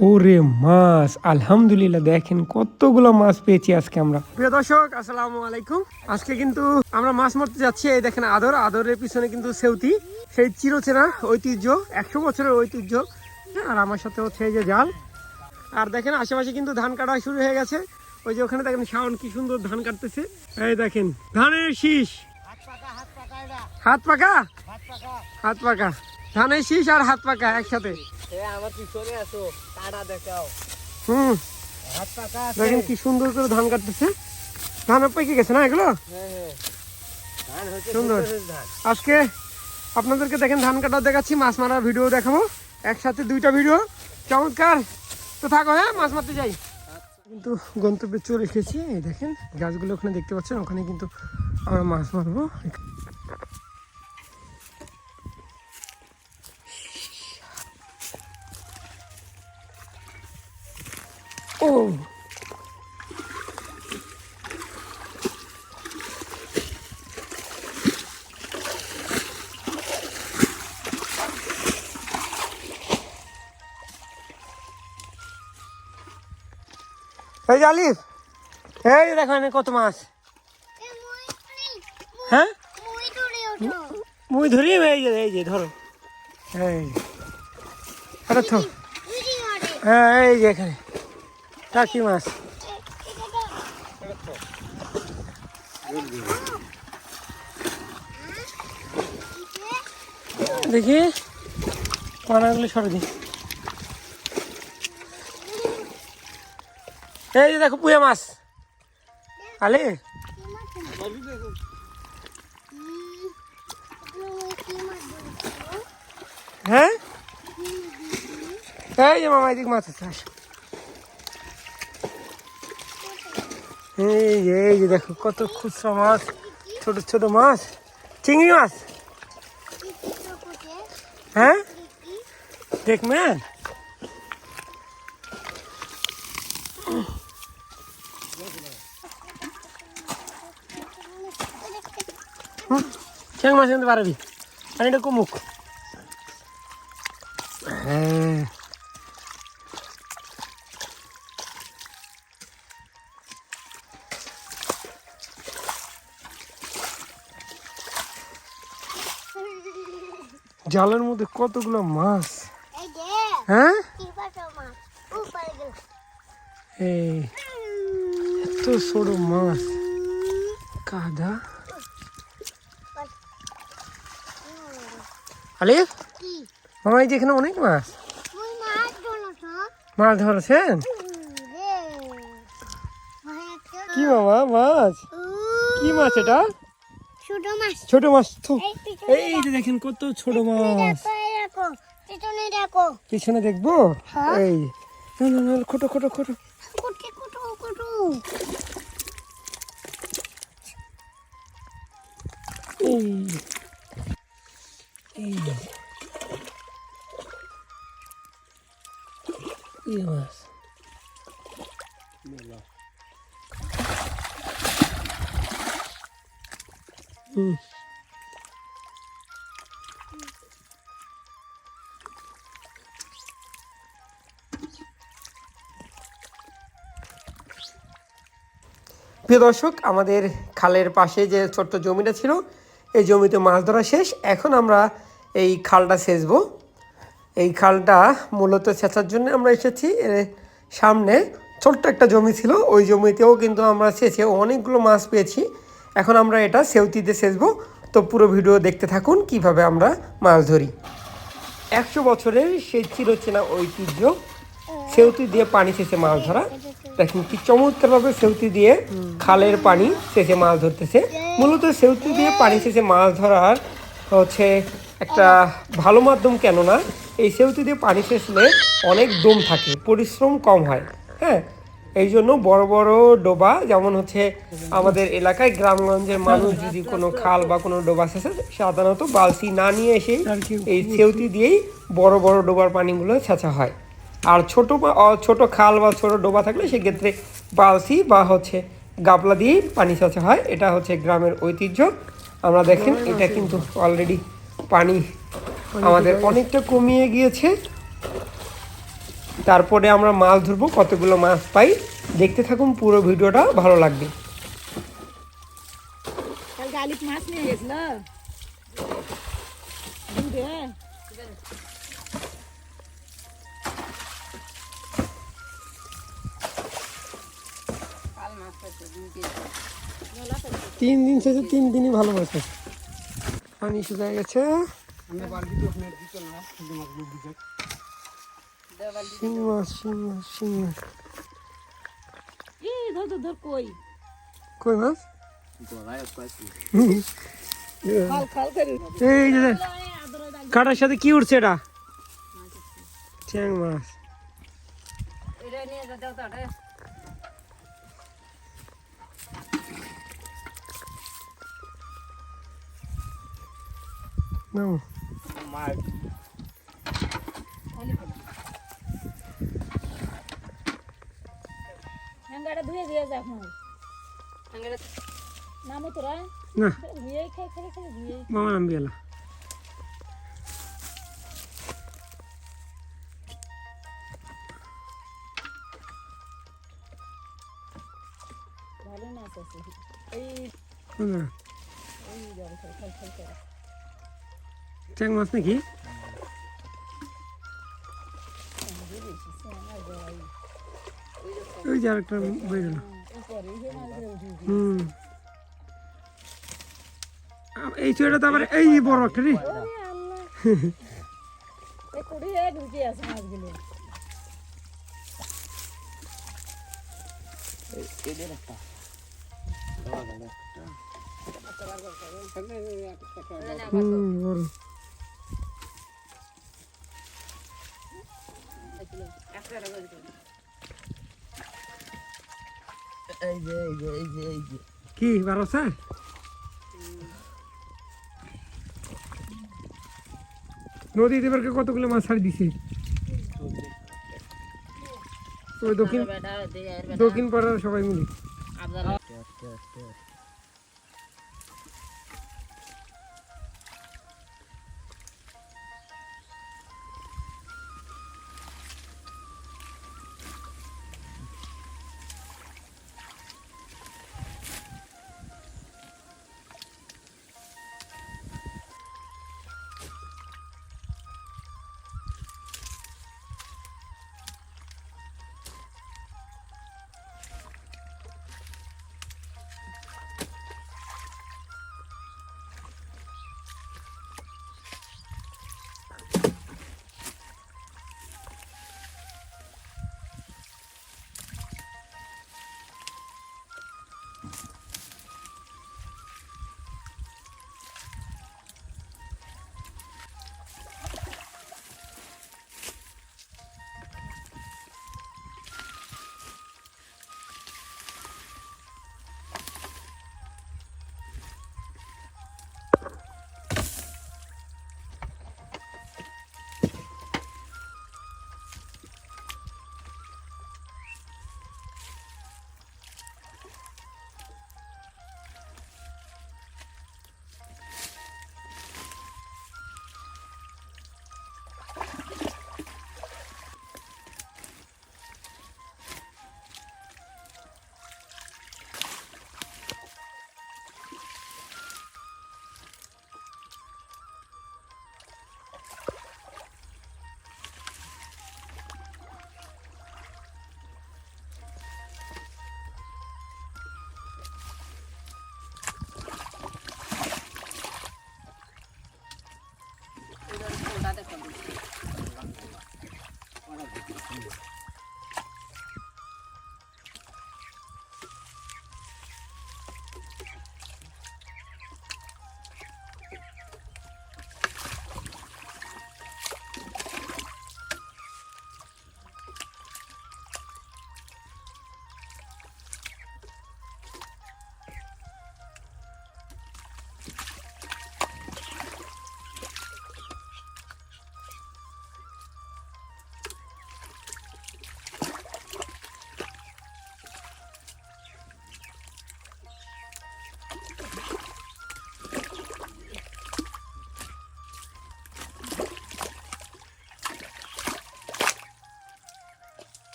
ওরে মাছ আলহামদুলিল্লাহ দেখেন কতগুলো মাছ পেয়েছি আজকে আমরা। প্রিয় দর্শক আসসালামু আলাইকুম। আজকে কিন্তু আমরা মাছ মারতে যাচ্ছি এই দেখেন আদর। আদরের পিছনে কিন্তু সেউতি। সেই চিরচেনা ঐতিহ্য একশো বছরের ঐতিহ্য। হ্যাঁ, আর আমার সাথে হচ্ছে এই যে জাল। আর দেখেন আশেপাশে কিন্তু ধান কাটা শুরু হয়ে গেছে। ওই যে ওখানে দেখেন শাওন কি সুন্দর ধান কাটতেছে। এই দেখেন ধানের শীষ। হাত পাকা। হাত পাকা। ধানের শীষ আর হাত পাকা একসাথে। আমার পিছনে আসো কাটা দেখাও। হুম। দেখেন কি সুন্দর করে ধান কাটতেছে। ধান পেকে গেছে না এগুলো? হ্যাঁ হ্যাঁ। সুন্দর। সুন্দর আজকে আপনাদেরকে দেখেন ধান কাটা দেখাচ্ছি মাছ মারার ভিডিও দেখাবো। একসাথে দুইটা ভিডিও। চমৎকার। তো থাকো হ্যাঁ মাছ মারতে যাই। কিন্তু গন্তব্যে চলে এসেছি। এই দেখেন গাছগুলো ওখানে দেখতে পাচ্ছেন ওখানে কিন্তু আমরা মাছ মারবো। ও। এই আলিফ এই দেখো এখানে কত মাছ। হ্যাঁ? মুই ধরি এই যে এই যে ধরো। এই। আরে থো। হ্যাঁ এই যে এখানে। টাকি মাছ। দেখি পানাগুলো সরে দিই। এই যে দেখো পুয়া মাছ। আলে? হ্যাঁ? এই যে মামা এদিকে মাছ আছে এই যে দেখো কত খুচরা মাছ, ছোট ছোট মাছ। চিংড়ি মাছ? হ্যাঁ? দেখবেন? চিংড়ি মাছ কিনতে পারবি পানিটা কমুক। হ্যাঁ। জালের মধ্যে কতগুলো মাছ? হ্যাঁ? এই এত ছোট মাছ। কাদা। আলিফ? মামা এই যে এখানে অনেক মাছ। মাছ ধরেছেন? কি মামা মাছ? কি মাছ এটা? ছোট মাছ। ছোট মাছ তো। এই যে দেখেন কত ছোট মাছ। দেখো পিছনে দেখো। পিছনে দেখব? হ্যাঁ। এই। না না না খোটো খোটো খোটো। মাছ। প্রিয় দর্শক, আমাদের খালের পাশে যে ছোট্ট জমিটা ছিল, এই জমিতে মাছ ধরা শেষ। এখন আমরা এই খালটা সেচবো। এই খালটা মূলত সেচার জন্য আমরা এসেছি। এর সামনে ছোট্ট একটা জমি ছিল। ওই জমিতেও কিন্তু আমরা সেচে অনেকগুলো মাছ পেয়েছি। এখন আমরা এটা সেউতিতে সেচবো তো পুরো ভিডিও দেখতে থাকুন কীভাবে আমরা মাছ ধরি। একশো বছরের সেই চিরচেনা ঐতিহ্য, সেউতি দিয়ে পানি সেচে মাছ ধরা। দেখেন কি চমৎকারভাবে সেউতি দিয়ে খালের পানি সেচে মাছ ধরতেছে। মূলত সেউতি দিয়ে পানি সেচে মাছ ধরার হচ্ছে একটা ভালো মাধ্যম কেননা, এই সেউতি দিয়ে পানি সেচলে অনেক দম থাকে, পরিশ্রম কম হয় হ্যাঁ? এই জন্য বড় বড় ডোবা যেমন হচ্ছে আমাদের এলাকায় গ্রামগঞ্জের মানুষ যদি কোনো খাল বা কোনো ডোবা সেচে সাধারণত বালতি না নিয়ে এসে এই সেউতি দিয়েই বড় বড় ডোবার পানিগুলো ছেঁচা হয়। আর ছোট ছোট খাল বা ছোট ডোবা থাকলে সেক্ষেত্রে বালতি বা হচ্ছে গাবলা দিয়েই পানি ছেঁচা হয়। এটা হচ্ছে গ্রামের ঐতিহ্য। আমরা দেখেন, এটা কিন্তু অলরেডি পানি আমাদের অনেকটা কমিয়ে গিয়েছে। তারপরে আমরা মাছ ধরবো কতগুলো মাছ পাই। দেখতে থাকুন পুরো ভিডিওটা ভালো লাগবে। মাছ নিয়ে গেছিল। তিন দিন শেষে তিন দিনই ভালো মাছ পানি শুকায় গেছে। শিং মাছ শিং মাছ শিং মাছ ই ধর ধর ধর কই কই মাছ গলায় পাইছি খাল খাল করি এই যে দেখ, কাটার সাথে কি উঠছে এটা চ্যাং মাছ এটা নিয়ে যা দাও তাড়ে নাও মাছ হ্যাঙ্গাটা ধুয়ে দিয়ে যা এখন নামো তোরা না ধুয়ে খাই খাই খাই ধুয়ে মামা নামবি এলা ভালো মাছ আছে এই কোন জায়গা? এই যাবে খাই খাই খাই করে চ্যাং মাছ নাকি ওই যে আরেকটা হয়ে গেল। হুম। এই চুড়টা তো আবার এই বড় একটা রে। হুম এই যে এই যে এই যে এই যে। কি বারো স্যার নদীতে এবার কতগুলো মাছ ছাড়ি দিছে? ওই দক্ষিণ দক্ষিণ পাড়ার সবাই মিলে।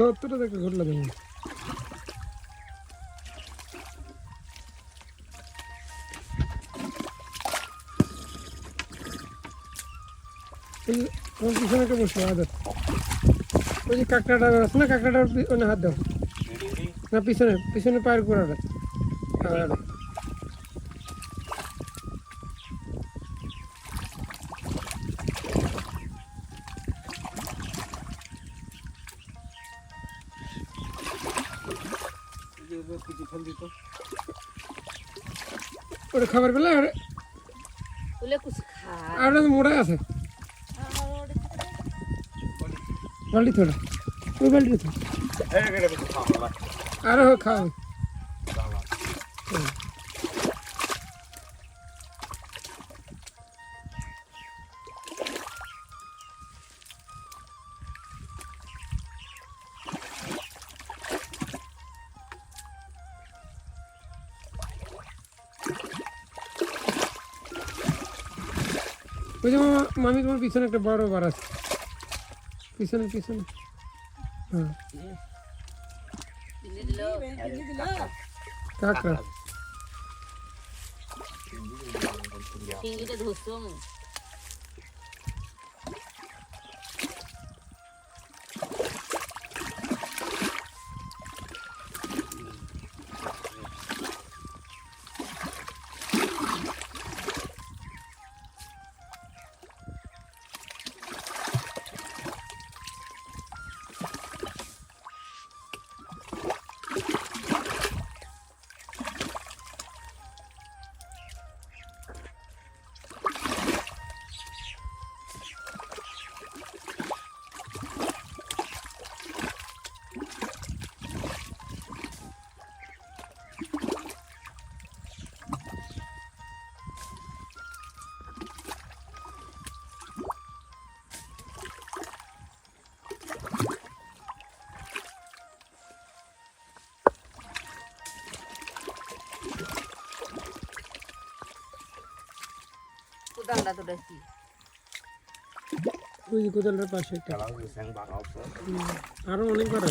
কতটা দেখে ঘটলা আমার পিছনে একটা বসে আদর। ওই যে কাঁকড়াটা আছে না কাঁকড়াটার ওখানে হাত দাও। না পিছনে পিছনে পায়ের গোড়াটা। কাঁকড়াটা ওটা খাবার পেলে আর বলে কিছু খায় আর ওটা তো মোড়াই আছে বাল্টি তোলা ওই বাল্টি তো আরও খাও ওই যে মামা তোমার পিছনে একটা বড় বার আছে। পিছনে পিছনে। হ্যাঁ। কাঁকড়া। কোদালটা তো দেখি ওই যে পাশে একটা। আরও অনেক বার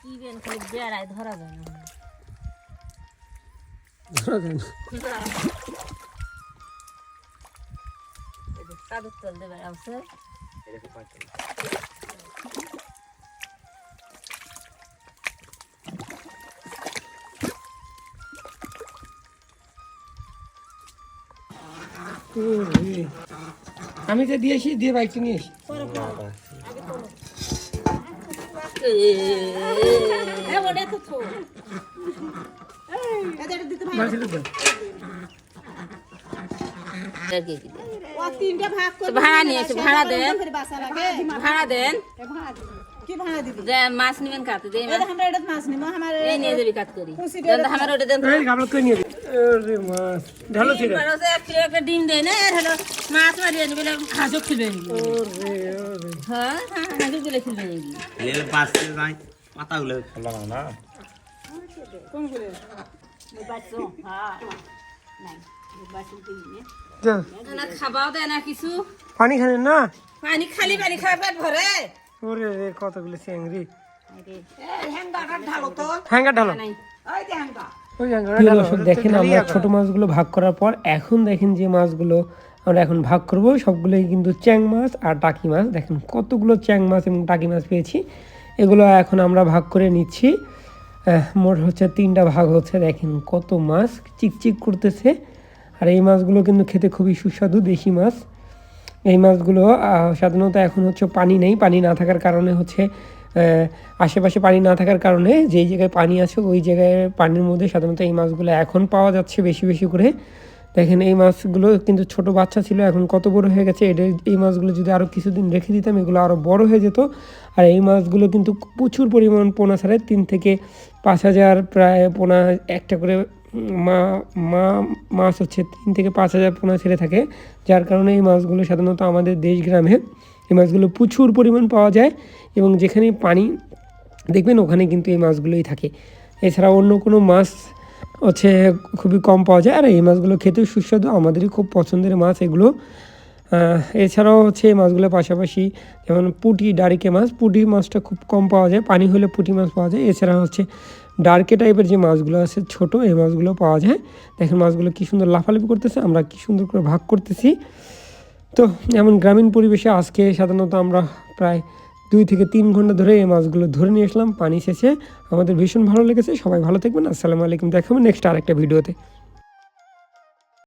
কি বেন খালি বেড়ায় ধরা যায় না। ধরা যায় না। কাগজ তল দেবে আছে আমি তো দিয়েছি দিয়ে বাইকটা নিয়ে এসি। ভাড়া নিয়ে ভাড়া দেন। ভাড়া দেন। কি ভাড়া দিবি যে মাছ নিবেন কাতে দেই মাছ আমরা এটা মাছ নিব আমার এই নিয়ে যাবি কাট করি। আমার ওটা দেন। আরে মাছ ঢালো ছিল একটা ডিম দেয় না আর হলো মাছ মারিয়ে নিবে খেলবে নাকি ওরে ওরে। হ্যাঁ দিলে না। যাও না খাবাও দেয় না কিছু। পানি খানেন না? পানি খালি পানি খাওয়া পেট ভরে। ওরে রে কতগুলো চিংড়ি। হ্যাঙ্গার ঢালো তো হ্যাঙ্গার ঢালো। ওই হ্যাঙ্গা হ্যাঙ্গার দর্শক দেখেন আমরা ছোট মাছগুলো ভাগ করার পর এখন দেখেন যে মাছগুলো আমরা এখন ভাগ করব। সবগুলোই কিন্তু চ্যাং মাছ আর টাকি মাছ। দেখেন কতগুলো চ্যাং মাছ এবং টাকি মাছ পেয়েছি। এগুলো এখন আমরা ভাগ করে নিচ্ছি। মোট হচ্ছে তিনটা ভাগ হচ্ছে। দেখেন কত মাছ চিকচিক করতেছে। আর এই মাছগুলো কিন্তু খেতে খুবই সুস্বাদু দেশি মাছ। এই মাছগুলো সাধারণত এখন হচ্ছে পানি নেই। পানি না থাকার কারণে হচ্ছে আশেপাশে পানি না থাকার কারণে যেই জায়গায় পানি আছে, ওই জায়গায় পানির মধ্যে সাধারণত এই মাছগুলো এখন পাওয়া যাচ্ছে বেশি বেশি করে। দেখেন, এই মাছগুলো কিন্তু ছোট বাচ্চা ছিল, এখন কত বড় হয়ে গেছে, এটা এই মাছগুলো যদি আরও কিছুদিন রেখে দিতাম, এগুলো আরও বড় হয়ে যেত। আর এই মাছগুলো কিন্তু প্রচুর পরিমাণ পোনা ছাড়ে তিন থেকে পাঁচ হাজার প্রায় পোনা একটা করে মা মা মাছ হচ্ছে, তিন থেকে পাঁচ হাজার পোনা ছেড়ে থাকে। যার কারণে এই মাছগুলো সাধারণত আমাদের দেশ গ্রামে এই মাছগুলো প্রচুর পরিমাণ পাওয়া যায় এবং যেখানে পানি, দেখবেন ওখানে কিন্তু এই মাছগুলোই থাকে। এছাড়া অন্য কোনো মাছ হচ্ছে খুবই কম পাওয়া যায়। আর এই মাছগুলো খেতেও সুস্বাদু, আমাদেরই খুব পছন্দের মাছ এগুলো। এছাড়াও হচ্ছে এই মাছগুলোর পাশাপাশি যেমন পুঁটি, ডারিকে মাছ, পুঁটি মাছটা খুব কম পাওয়া যায়, পানি হলে পুঁটি মাছ পাওয়া যায়। এছাড়া হচ্ছে ডার্কে টাইপের যে মাছগুলো আছে ছোট, এই মাছগুলো পাওয়া যায়। দেখেন মাছগুলো কী সুন্দর লাফালাফি করতেছে, আমরা কী সুন্দর করে ভাগ করতেছি। তো এমন গ্রামীণ পরিবেশে আজকে সাধারণত আমরা প্রায় দুই থেকে তিন ঘণ্টা ধরে এই মাছগুলো ধরে নিয়ে আসলাম। পানি শেষে আমাদের ভীষণ ভালো লেগেছে। সবাই ভালো থাকবেন। আসসালামু আলাইকুম। দেখাবো নেক্সট আরেকটা ভিডিওতে।